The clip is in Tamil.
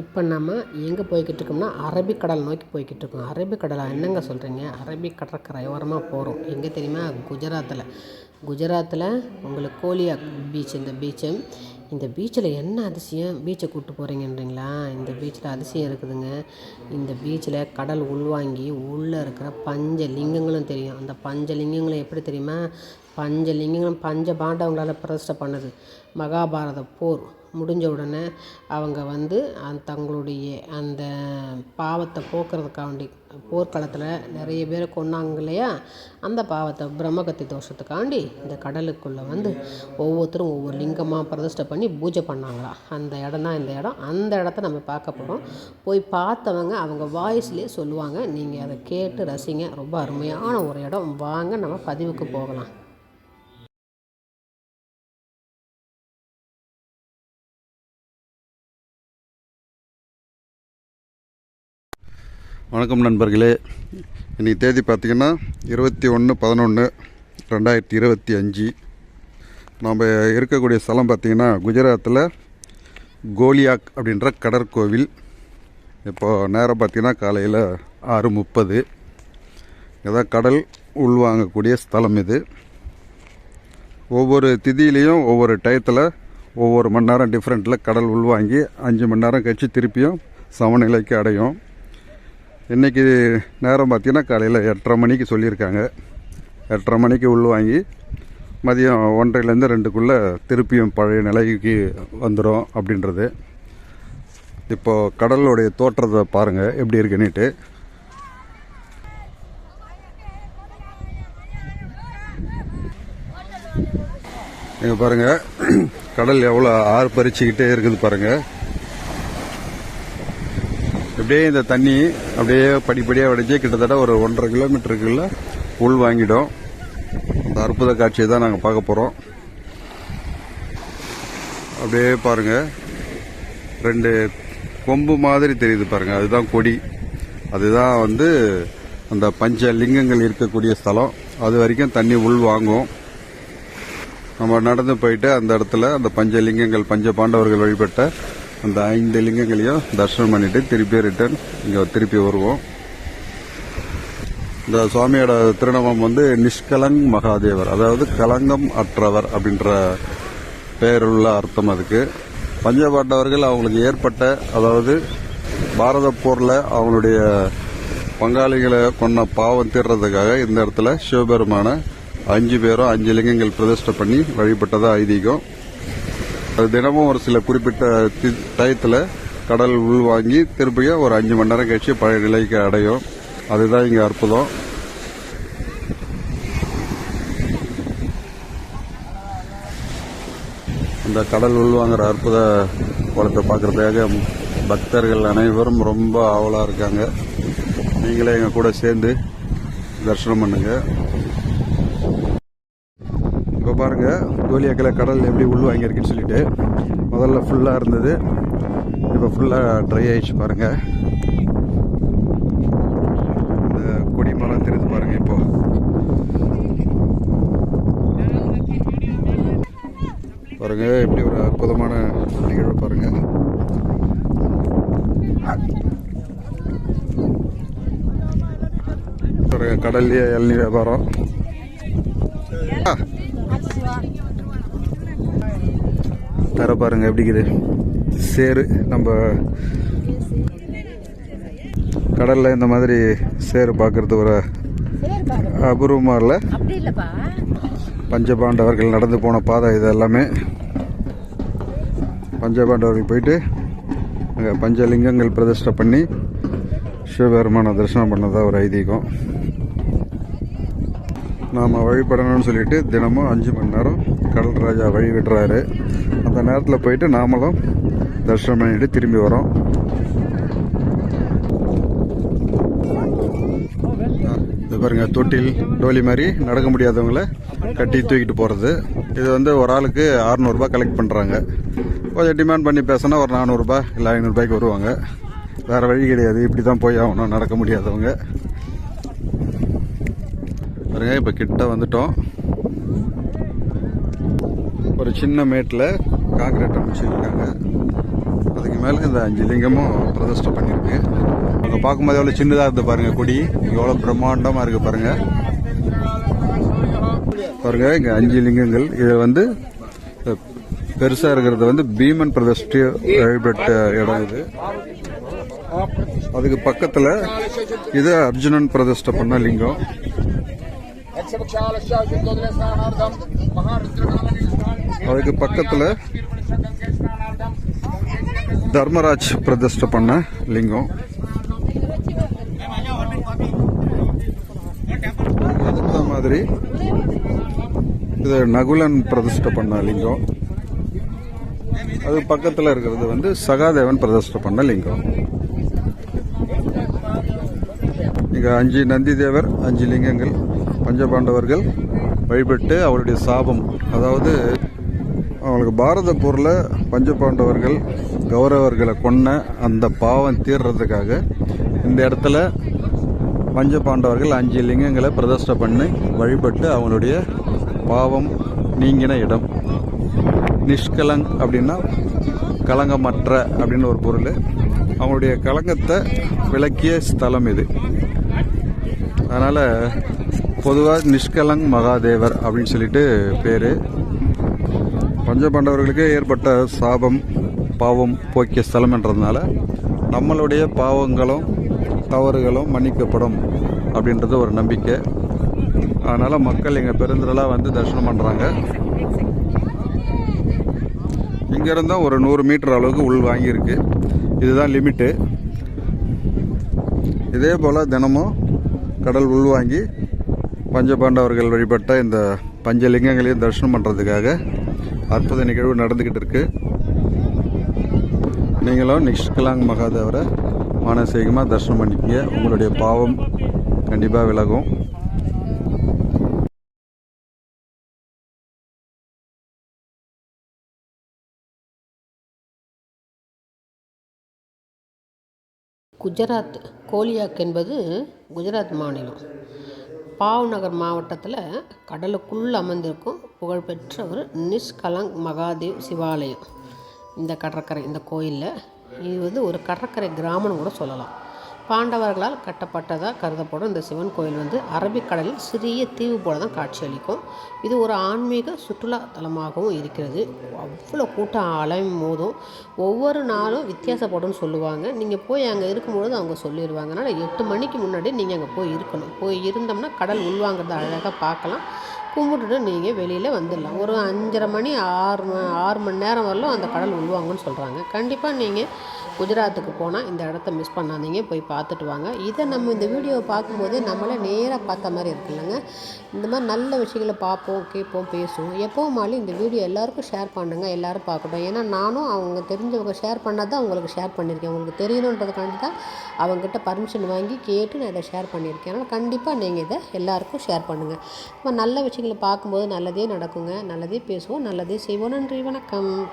இப்போ நம்ம எங்கே போய்கிட்டு இருக்கோம்னா அரபிக்கடல் நோக்கி போய்கிட்டு இருக்கோம் அரபிக்கடலா என்னங்க சொல்கிறீங்க அரபிக் கடற்கரையோரமாக போகிறோம் எங்கே தெரியுமா? குஜராத்தில் குஜராத்தில் உங்களுக்கு கோலியா பீச் இந்த பீச்சு இந்த பீச்சில் என்ன அதிசயம்? பீச்சை கூப்பிட்டு போகிறீங்கன்றீங்களா இந்த பீச்சில் அதிசயம் இருக்குதுங்க. இந்த பீச்சில் கடல் உள்வாங்கி உள்ளே இருக்கிற பஞ்ச லிங்கங்களும் தெரியும். அந்த பஞ்ச லிங்கங்களும் எப்படி தெரியுமா? பஞ்ச லிங்கங்களும் பஞ்ச பாண்டவங்களால் பிரதிஷ்டை பண்ணது. மகாபாரத போர். முடிஞ்ச உடனே அவங்க வந்து அந்த தங்களுடைய அந்த பாவத்தை போக்குறதுக்காண்டி போர்க்களத்தில் நிறைய பேரை கொன்னாங்க இல்லையா? அந்த பாவத்தை பிரம்மகத்தி தோஷத்துக்காண்டி இந்த கடலுக்குள்ளே வந்து ஒவ்வொருத்தரும் ஒவ்வொரு லிங்கமாக பிரதிஷ்டை பண்ணி பூஜை பண்ணாங்களாம் அந்த இடம் தான் இந்த இடம். அந்த இடத்த நம்ம பார்க்க போகிறோம் போய் பார்த்தவங்க அவங்க வாய்ஸ்லேயே சொல்லுவாங்க. நீங்கள் அதை கேட்டு ரசிங்க. ரொம்ப அருமையான ஒரு இடம். வாங்க நம்ம பதிவுக்கு போகலாம். வணக்கம் நண்பர்களே. இன்றைக்கி தேதி பார்த்திங்கன்னா இருபத்தி ஒன்று பதினொன்று ரெண்டாயிரத்தி இருபத்தி அஞ்சு. நம்ம இருக்கக்கூடிய ஸ்தலம் பார்த்திங்கன்னா குஜராத்தில் கோலியாக் அப்படின்ற கடற்கோவில். இப்போது நேரம் பார்த்திங்கன்னா காலையில் ஆறு முப்பது. இதான் கடல் உள்வாங்கக்கூடிய ஸ்தலம் இது. ஒவ்வொரு திதியிலையும் ஒவ்வொரு டயத்தில் ஒவ்வொரு மணி நேரம் டிஃப்ரெண்ட்டில் கடல் உள்வாங்கி அஞ்சு மணி நேரம் கழித்து திருப்பியும் சமநிலைக்கு அடையும். இன்றைக்கி நேரம் பார்த்தீங்கன்னா காலையில் எட்டரை மணிக்கு சொல்லியிருக்காங்க. எட்டரை மணிக்கு உள்வாங்கி மதியம் ஒன்றரைலேருந்து ரெண்டுக்குள்ளே திருப்பியும் பழைய நிலைக்கு வந்துடும் அப்படின்றது. இப்போது கடலுடைய தோற்றத்தை பாருங்கள் எப்படி இருக்குன்னுட்டு. நீங்கள் பாருங்கள் கடல் எவ்வளோ ஆர்ப்பரிச்சுக்கிட்டே இருக்குது பாருங்கள் அப்படியே இந்த தண்ணி அப்படியே படிப்படியாக வடிஞ்சு கிட்டத்தட்ட ஒரு ஒன்றரை கிலோமீட்டருக்குள்ள உள் வாங்கிடும். அந்த அற்புத காட்சியை தான் நாங்கள் பார்க்க போகிறோம் அப்படியே பாருங்கள் ரெண்டு கொம்பு மாதிரி தெரியுது பாருங்கள் அதுதான் கொடி. அதுதான் வந்து அந்த பஞ்ச லிங்கங்கள் இருக்கக்கூடிய ஸ்தலம். அது வரைக்கும் தண்ணி உள் வாங்கும். நம்ம நடந்து போயிட்டு அந்த இடத்துல அந்த பஞ்ச லிங்கங்கள் பஞ்ச பாண்டவர்கள் வழிபட்ட அந்த ஐந்து லிங்கங்களையும் தரிசனம் பண்ணிட்டு திருப்பி ரிட்டர்ன் இங்கே திருப்பி வருவோம். இந்த சுவாமியோட திருநாமம் வந்து நிஷ்கலங் மகாதேவர் அதாவது கலங்கம் அற்றவர் அப்படின்ற பெயருள்ள அர்த்தம் அதுக்கு. பஞ்சபாண்டவர்கள் அவங்களுக்கு ஏற்பட்ட அதாவது பாரத போரில் அவங்களுடைய பங்காளிகளை கொன்ன பாவம் தீர்றதுக்காக இந்த இடத்துல சிவபெருமான அஞ்சு பேரும் அஞ்சு லிங்கங்கள் பிரதிஷ்டை பண்ணி வழிபட்டதா ஐதீகம். தினமும் ஒரு சில குறிப்பிட்ட தி- கடல் உள்வாங்கி திருப்பியும் ஒரு அஞ்சு மணி நேரம் கழிச்சு பழைய நிலைக்கு அடையும். அதுதான் இங்கே அற்புதம். இந்த கடல் உள்வாங்கிற அற்புத குளத்தை பார்க்கறதுக்காக பக்தர்கள் அனைவரும் ரொம்ப ஆவலாக இருக்காங்க. நீங்களே எங்கள் கூட சேர்ந்து தரிசனம் பண்ணுங்க. இப்போ பாருங்கள் கோலியாக்கில் கடல் எப்படி உள் வாங்கியிருக்குன்னு சொல்லிட்டு முதல்ல ஃபுல்லாக இருந்தது. இப்போ ஃபுல்லாக ட்ரை ஆயிடுச்சு பாருங்க. இந்த கொடி மரம் பாருங்கள் பாருங்க இப்போ. பாருங்க எப்படி ஒரு அற்புதமான நிகழ்வு பாருங்க. கடல்லையே இளநீர் வியாபாரம். தர பாருங்க எப்படி இருக்குது. சேரு நம்ம கடல்ல இந்த மாதிரி சேரு பார்க்கறது ஒரு அபூர்வமாக இல்லை பஞ்சபாண்டவர்கள் நடந்து போன பாதை இது எல்லாமே. பஞ்சபாண்டவர்கள் போயிட்டு அங்கே பஞ்சலிங்கங்கள் பிரதிஷ்டை பண்ணி சிவபெருமான தரிசனம் பண்ணதா ஒரு ஐதீகம். நாம் வழிபடணும்னு சொல்லிட்டு தினமும் அஞ்சு மணி நேரம் கடல் ராஜா வழி விடுறாரு. அந்த நேரத்தில் போயிட்டு நாமளும் தரிசனம் பண்ணிட்டு திரும்பி வரோம். இது பாருங்க தொட்டில் டோலி மாதிரி நடக்க முடியாதவங்கள கட்டி தூக்கிட்டு போகிறது இது வந்து ஒரு ஆளுக்கு அறநூறுபா கலெக்ட் பண்ணுறாங்க கொஞ்சம் டிமாண்ட் பண்ணி பேசினா ஒரு நானூறுரூபா இல்லை ஐநூறுரூபாய்க்கு வருவாங்க. வேறு வழி கிடையாது இப்படி தான் போய் ஆகணும் நடக்க முடியாதவங்க. பாருங்க இப்போ கிட்ட வந்துட்டோம். ஒரு சின்ன மேட்டில் காங்கிரீட் அமைச்சிருக்காங்க அதுக்கு மேலே இந்த அஞ்சு லிங்கமும் பிரதிஷ்டை பண்ணியிருக்கு அங்கே பார்க்கும்போது எவ்வளோ சின்னதாக இருந்து பாருங்க கொடி. எவ்வளோ பிரம்மாண்டமாக இருக்கு பாருங்க. பாருங்க இங்கே அஞ்சு லிங்கங்கள். இதை வந்து பெருசாக பெருசா இருக்கிறது வந்து பீமன் பிரதிஷ்டி வழிபட்ட இடம் இது. அதுக்கு பக்கத்துல இது அர்ஜுனன் பிரதிஷ்ட பண்ண லிங்கம். அதுக்கு பக்கத்தில் தர்மராஜ் பிரதிஷ்டை பண்ண லிங்கம். அதுக்கு மாதிரி இது நகுலன் பிரதிஷ்டை பண்ண லிங்கம். அது பக்கத்தில் இருக்கிறது வந்து சகாதேவன் பிரதிஷ்டை பண்ண லிங்கம். இங்கே அஞ்சு நந்திதேவர் அஞ்சு லிங்கங்கள் பஞ்சபாண்டவர்கள் வழிபட்டு அவருடைய சாபம் அதாவது அவங்களுக்கு பாரத போரில் பஞ்சபாண்டவர்கள் கௌரவர்களை கொன்ன அந்த பாவம் தீர்றதுக்காக இந்த இடத்துல பஞ்சபாண்டவர்கள் அஞ்சு லிங்கங்களை பிரதிஷ்டை பண்ணி வழிபட்டு அவங்களுடைய பாவம் நீங்கின இடம். நிஷ்கலங் அப்படின்னா கலங்கமற்ற அப்படின்னு ஒரு பொருள். அவங்களுடைய கலங்கத்தை விளக்கிய ஸ்தலம் இது. அதனால் பொதுவாக நிஷ்கலங் மகாதேவர் அப்படின்னு சொல்லிட்டு பேர். பஞ்சபாண்டவர்களுக்கே ஏற்பட்ட சாபம் பாவம் போக்கிய ஸ்தலம் என்றதுனால நம்மளுடைய பாவங்களும் தவறுகளும் மன்னிக்கப்படும் அப்படின்றது ஒரு நம்பிக்கை. அதனால் மக்கள் எங்கள் பெருந்திரளாக வந்து தரிசனம் பண்ணுறாங்க இங்கேருந்தா ஒரு நூறு மீட்டர் அளவுக்கு உள் வாங்கியிருக்கு. இதுதான் லிமிட்டு. இதே போல் தினமும் கடல் உள்வாங்கி பஞ்சபாண்டவர்கள் வழிபட்ட இந்த பஞ்சலிங்கங்களையும் தரிசனம் பண்ணுறதுக்காக அற்புத நிகழ்வு நடந்துக்கிட்டு இருக்கு. நீங்களும் நிஷ்கலாங் மகாதேவரை மானசீகமாக தரிசனம் பண்ணிக்கங்க உங்களுடைய பாவம் கண்டிப்பாக விலகும். குஜராத் கோலியாக் என்பது குஜராத் மாநிலம். பாவ்நகர் மாவட்டத்தில் கடலுக்குள் அமர்ந்திருக்கும் புகழ்பெற்ற ஒரு நிஷ்கலங் மகாதேவ் சிவாலயம். இந்த கடற்கரை இந்த கோயிலில் இது வந்து ஒரு கடற்கரை கிராமம்னு கூட சொல்லலாம். பாண்டவர்களால் கட்டப்பட்டதாக கருதப்படும் இந்த சிவன் கோயில் வந்து அரபிக்கடலில் சிறிய தீவு போல தான் காட்சியளிக்கும். இது ஒரு ஆன்மீக சுற்றுலா தலமாகவும் இருக்கிறது. அவ்வளோ கூட்டம் அலையும் மோதும் ஒவ்வொரு நாளும் வித்தியாசப்படும்னு சொல்லுவாங்க. நீங்கள் போய் அங்கே இருக்கும்பொழுது அவங்க சொல்லிடுவாங்க அதனால் எட்டு மணிக்கு முன்னாடி நீங்கள் அங்கே போய் இருக்கணும். போய் இருந்தோம்னா கடல் உள்வாங்கிறத அழகாக பார்க்கலாம். கும்பிட்டுட்டு நீங்கள் வெளியில் வந்துடலாம். ஒரு அஞ்சரை மணி ஆறு ம ஆறு மணி நேரம் வரலும் அந்த கடல் உள்வாங்கன்னு சொல்கிறாங்க கண்டிப்பாக நீங்கள் குஜராத்துக்கு போனால் இந்த இடத்த மிஸ் பண்ணாதீங்க. போய் பார்த்துட்டு வாங்க. இதை நம்ம இந்த வீடியோவை பார்க்கும்போதே நம்மளே நேராக பார்த்த மாதிரி இருக்குல்லங்க. இந்த மாதிரி நல்ல விஷயங்களை பார்ப்போம் கேட்போம் பேசுவோம். எப்போவும் மாதிரி இந்த வீடியோ எல்லாருக்கும் ஷேர் பண்ணுங்கள் எல்லோரும் பார்க்கட்டும். ஏன்னா நானும் அவங்க தெரிஞ்சவங்க ஷேர் பண்ணால் தான் உங்களுக்கு ஷேர் பண்ணியிருக்கேன். உங்களுக்கு தெரியணுன்றதுக்காண்டி தான் அவங்ககிட்ட பர்மிஷன் வாங்கி கேட்டு நான் இதை ஷேர் பண்ணியிருக்கேன். அதனால் கண்டிப்பாக நீங்கள் இதை எல்லாருக்கும் ஷேர் பண்ணுங்கள் நம்ம நல்ல விஷயங்களை பார்க்கும்போது நல்லதே நடக்குங்க. நல்லதே பேசுவோம். நல்லதே செய்வோம். நன்றி. வணக்கம்.